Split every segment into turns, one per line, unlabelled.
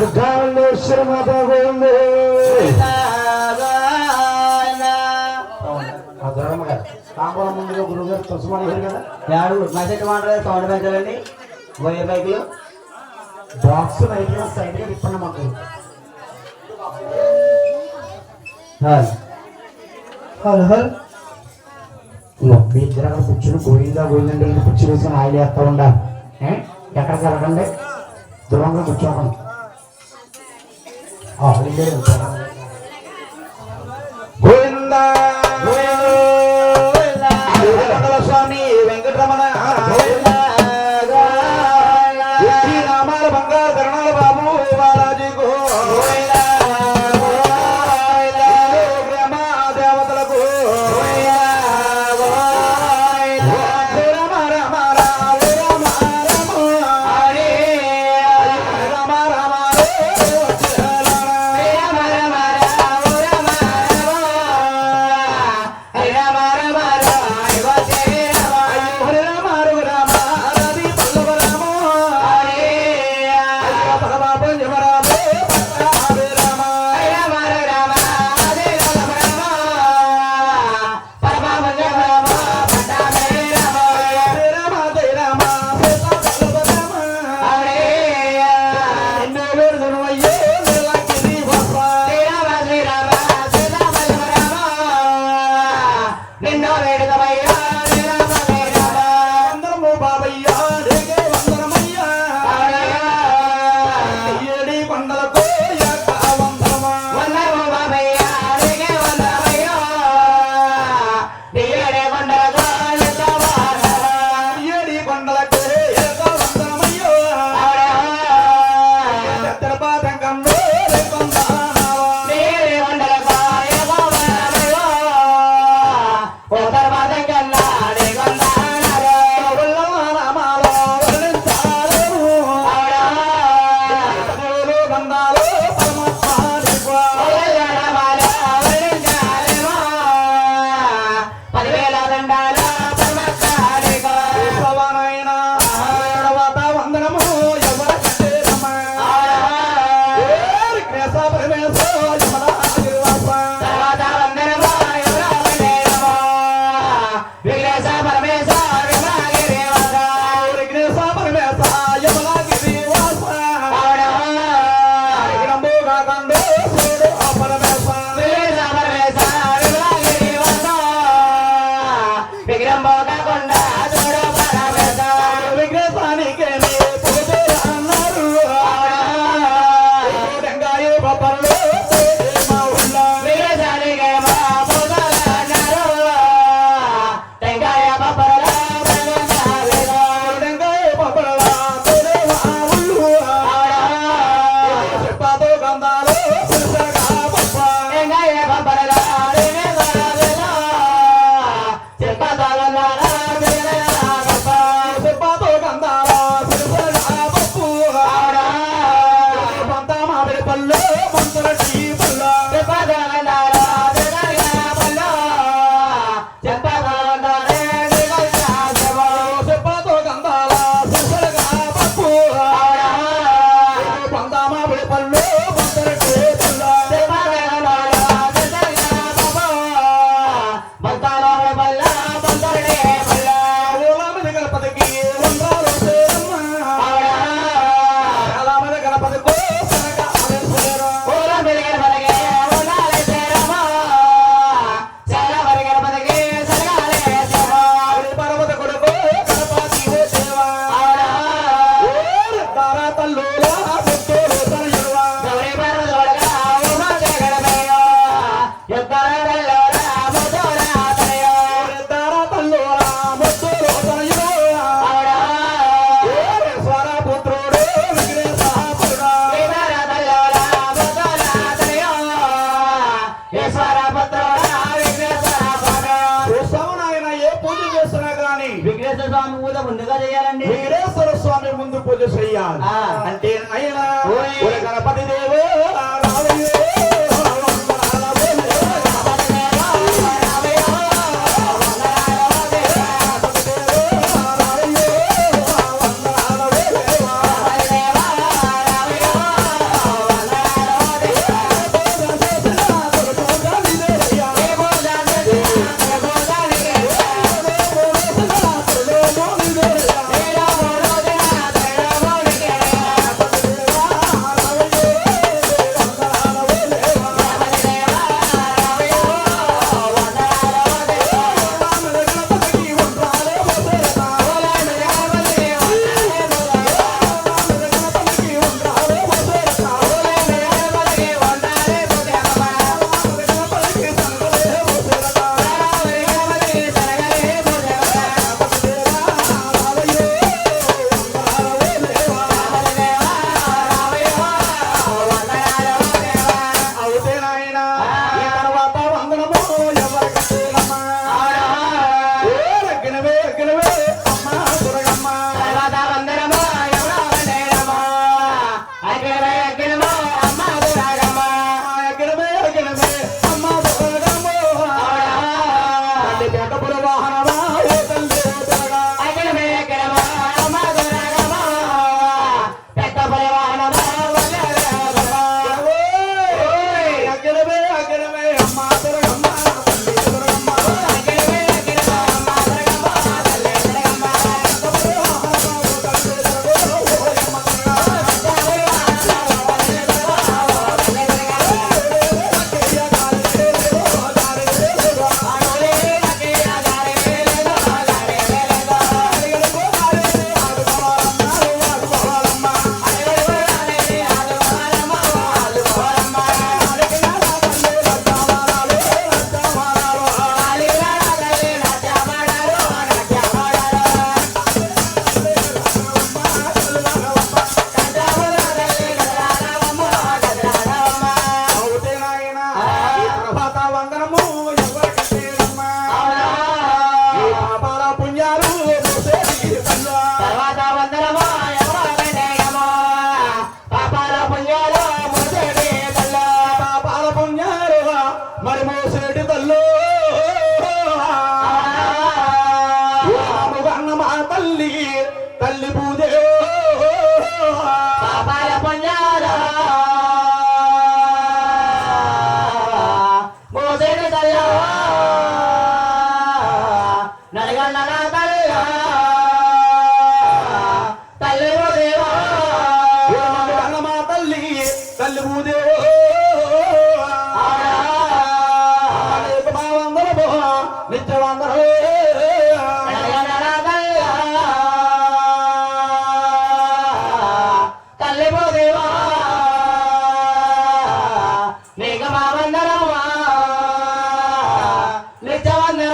శ్రీకాళేశ్వర మాత గురుగారు కదా?
యాడు మెసేజ్ మాట్లాడే సౌండ్ పెంచాలండి. పోయే బైక్లు.
బాక్స్ అయితే సైడ్గా తిప్పండి మాకు.
హలో
మీ ఇద్దరు అక్కడ కూర్చుని గోవిందా గోవిందండి కూర్చుని ఆయిల్ వేస్తూ ఉండాలి ఎక్కడ జరగండి దూరంగా కూర్చోకండి. ¡Ah,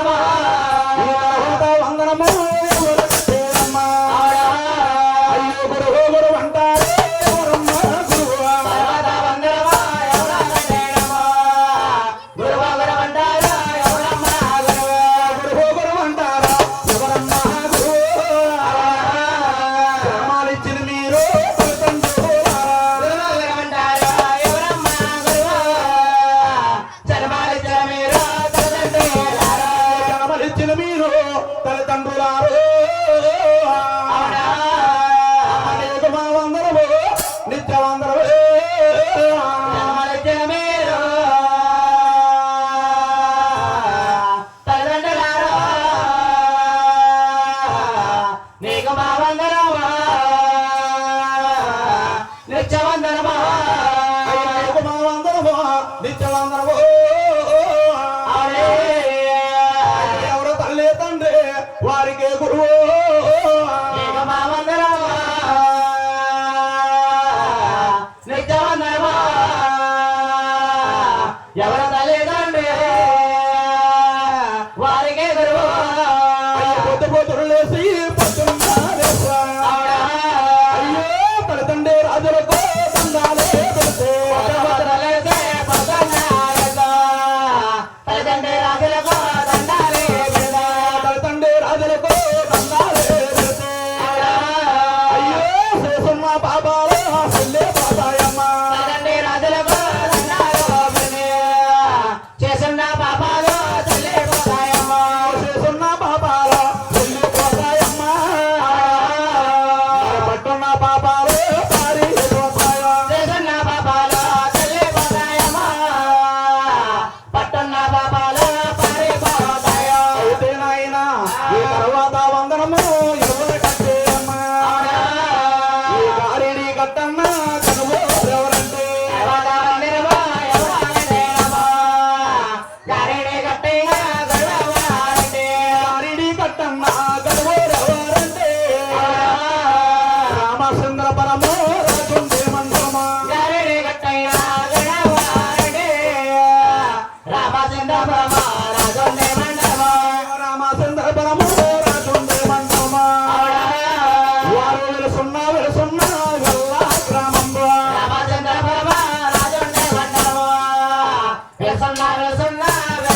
ఈ
తర్వాత
తర్వాత వందనము వారు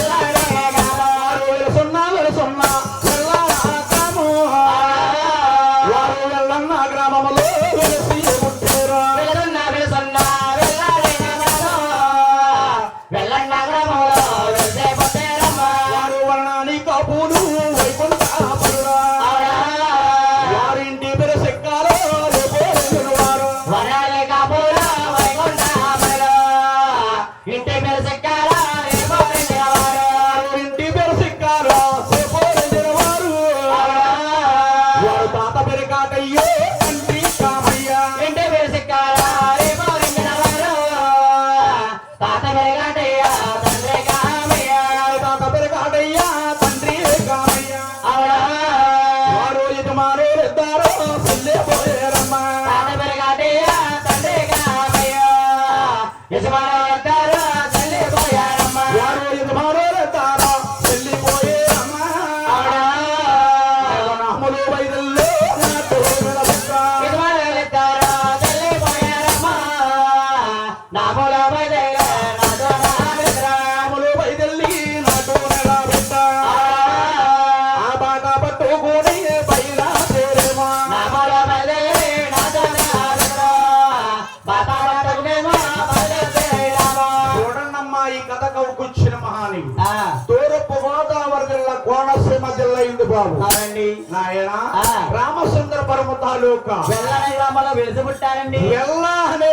బాబు
అవునండి
నాయన.
ఆ.
రామచంద్రపురము తాలూకా.
వెళ్ళని గ్రామంలో వెలిసి పుట్టారండి
ఎల్లా అనే.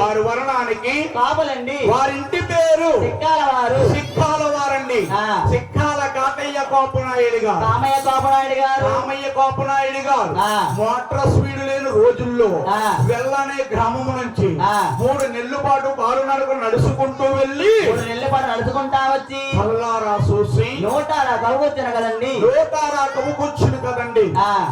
వారి వర్ణానికి
కాపులండి
వారింటి పేరు
సిక్కాల వారు
సిక్కాల వారండి కాకయ్య కోపనాయుడు గారు
రామయ్య కాపునాయుడు గారు
రామయ్య కోపనాయుడు గారు. మోటార్ స్పీడ్ లేని రోజుల్లో. వెళ్ళనే గ్రామం నుంచి. మూడు నెలల పాటు కాలు నడుకు నడుచుకుంటూ వెళ్ళి
మూడు నెలల పాటు నడుచుకుంటా వచ్చి
కల్లారా చూసి
నూటాల కలుగొచ్చిన కదండి
నూటారా కమ్ముకొచ్చింది కదండి.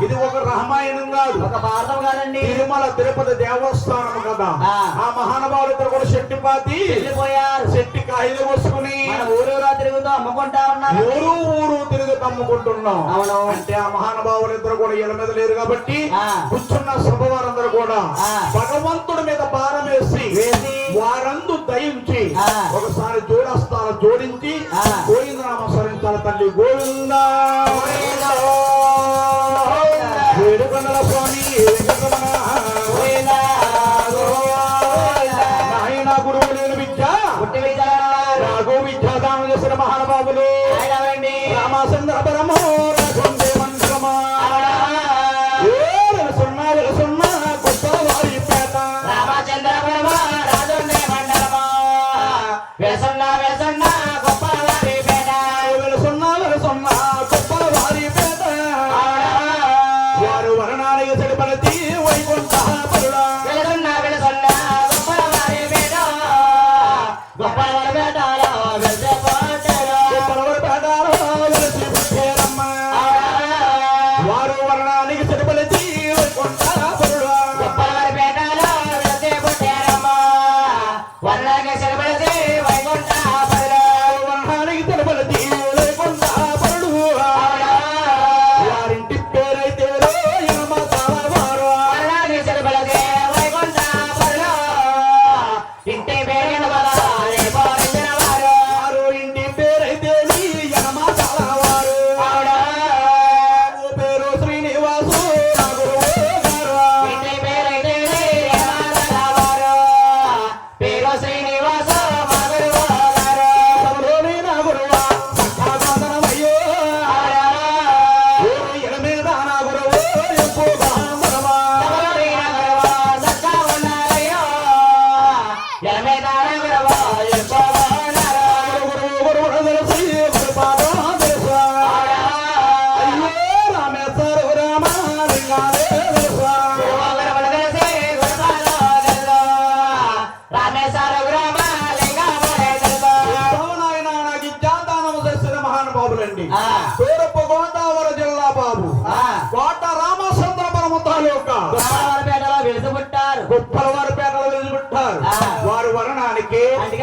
ఇది ఒక రామాయణం కాదు
ఒక భారతం కాదండి
తిరుమల తిరుపతి దేవస్థానం కదా
ఆ.
ఆ మహానుభావులు ఇద్దరు కూడా శెట్టిపాతి
వెళ్ళిపోయారు
శెట్టి కాయలు కోసుకుని
ఊరూరా తిరుగుతూ అమ్ముకుంటా ఉన్నారు
ఊరు ఊరు తిరిగి తమ్ముకుంటున్నాం
అవును.
అంటే ఆ మహానుభావులు ఇద్దరు కూడా ఇళ్ళ మీద లేరు కాబట్టి. కూర్చున్న సభ వారందరూ కూడా. భగవంతుడి మీద భారం వేసి వారందు దయించి.
ఒకసారి
జోడస్తాలు జోడించి. గోవింద నామస్మరించాలి తల్లి గోవింద స్వామి. నాయన గురువు లేని విద్య రాఘవ విద్యాదానం చేసిన మహానుభావులు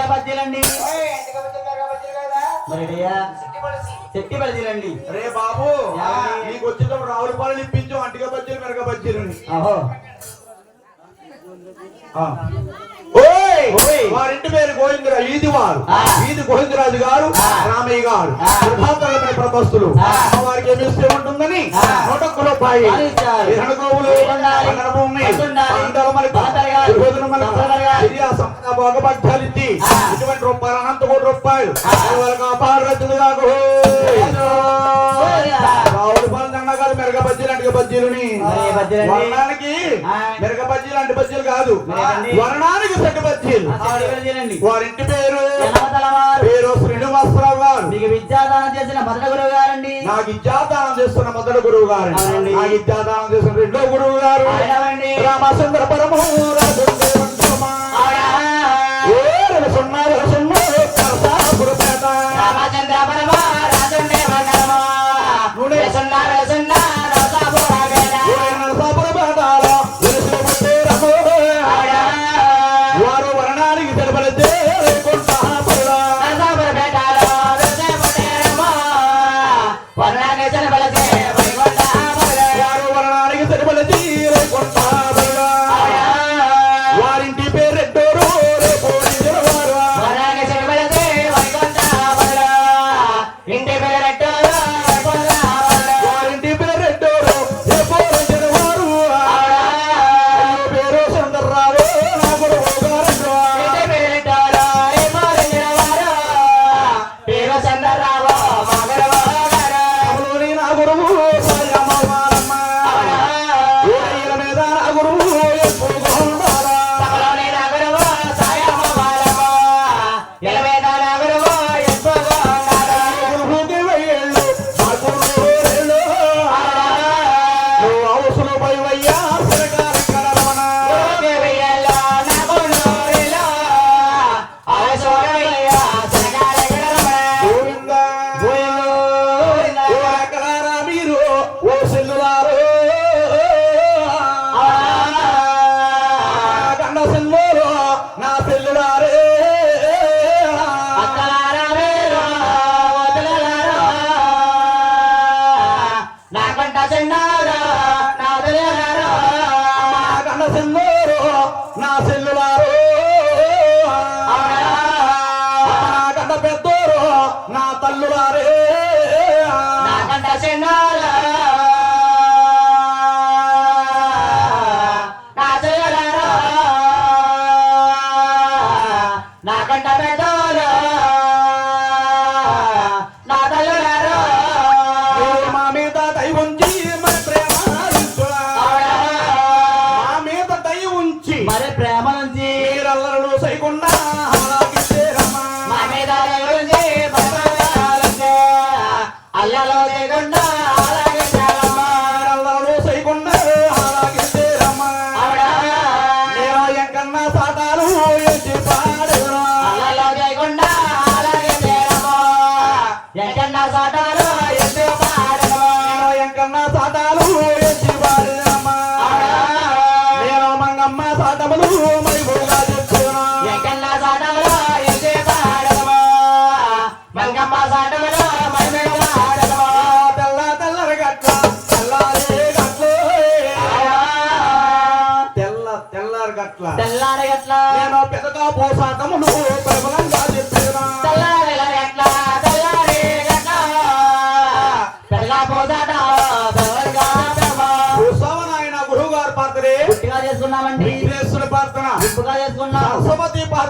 బజ్జీలండి మరి చెట్టి బజ్జీలండి
రే బాబు? నీకు వచ్చేటప్పుడు రావుల పాలు ఇప్పించు అంటిగా బజ్జీలు మెరగ బజ్జీలు. వారింటి పేరు గోవిందరాజు ఈది వారు. ఈది గోవిందరాజు గారు. రామయ్య గారు ప్రపస్తులు
ఆ.
వారికి ఏమి ఇస్తే ఉంటుందని. నూట ఒక్క రూపాయి
అది ఇచ్చారు.
ఇరవై గోవులు
ఉండాలి.
వందల భూమి
ఉండాలి.
వందల మనకు
వందలు కాదు.
ఇరవై మనకు
వందలు కాదు.
ఇది సంపద భోగభాగ్యాలు ఇచ్చి
ఆ.
ఇటువంటి రూపాయలు అనంత కోటి రూపాయలు కాపాడు కాకు మెరగ అంటిగా బజ్జీలుని? వర్ణానికి. మెరగ బజ్జీలు అంటే బజ్జీలు కాదు? వర్ణానికి
బజ్జీలండి
వారింటి పేరు పేరు శ్రీనివాసరావు గారు.
మీకు విద్యాదానం చేసిన మొదటి గురువు గారండి.
నాకు ఇచ్చాదానం చేస్తున్న మొదటి గురువు గారు.
అవునండి.
నాకు ఇచ్చాదానం చేస్తున్న రెండో గురువు గారు? రామచంద్ర పరమో తల్లులారు
పెద్దోరు నా తల్లులారే.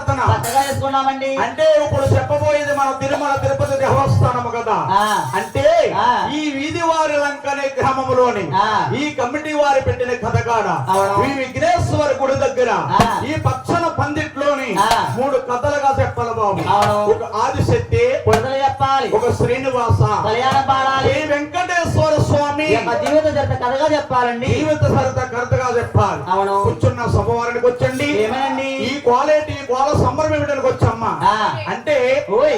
ప్రార్థన
చేసుకున్నామండి
అంటే ఇప్పుడు చెప్పబోయేది మన తిరుమల తిరుపతి దేవస్థానము కదా. అంటే. ఈ వీధి వారి లంకనే గ్రామములోని
ఆ.
ఈ కమిటీ వారి పెట్టిన కథగాడ
అవును.
ఈ విఘ్నేశ్వర గుడి దగ్గర. ఈ పచ్చన పందిట్లోని. మూడు కథలుగా చెప్పాలి బాబు. ఒక ఆదిశక్తి
చెప్పాలి
ఒక శ్రీనివాస శ్రీ వెంకటేశ్వర స్వామి
ఈ జీవిత చరిత్ర కథగా చెప్పాలండి
జీవిత సరిత కరెక్ట్గా చెప్పాలి
అవును.
కూర్చున్న సభవారికి వచ్చండి? ఈ క్వాలిటీ గోళ సంబరం ఏమిటనికి వచ్చమ్మా
ఆ.
అంటే.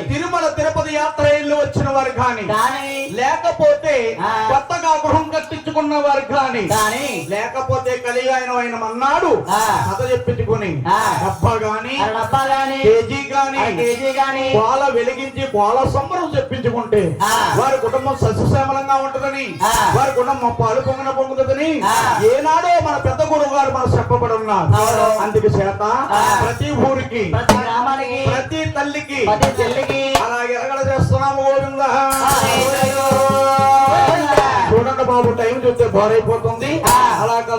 తిరుమల తిరుపతి యాత్ర ఇల్లు వచ్చిన వారు కానీ లేకపోతే. కొత్తగా గృహం కట్టించుకున్న వారు కానీ
కానీ
లేకపోతే కలిగాయన ఆయన మన్నాడు
ఆ.
కథ చెప్పించుకుని. డబ్బా గాని కేజీ గాని
కేజీ గాని
కోల వెలిగించి కోల సంబరం చెప్పించుకుంటే. వారి కుటుంబం సస్యశ్యామలంగా ఉంటుందని. వారి కుటుంబం పాలు పొంగన పొంగుతుందని. ఏనాడో మన పెద్ద గురువు గారు మన చెప్పబడి ఉన్నారు. అందుకు చేత. ప్రతి ఊరికి
ప్రతి గ్రామానికి
ప్రతి తల్లికి అలాగే ఎరగడ చేస్తున్నాము గోవింద. చూడండి బాబు టైం చూస్తే బోరైపోతుంది
ఆ.
అలా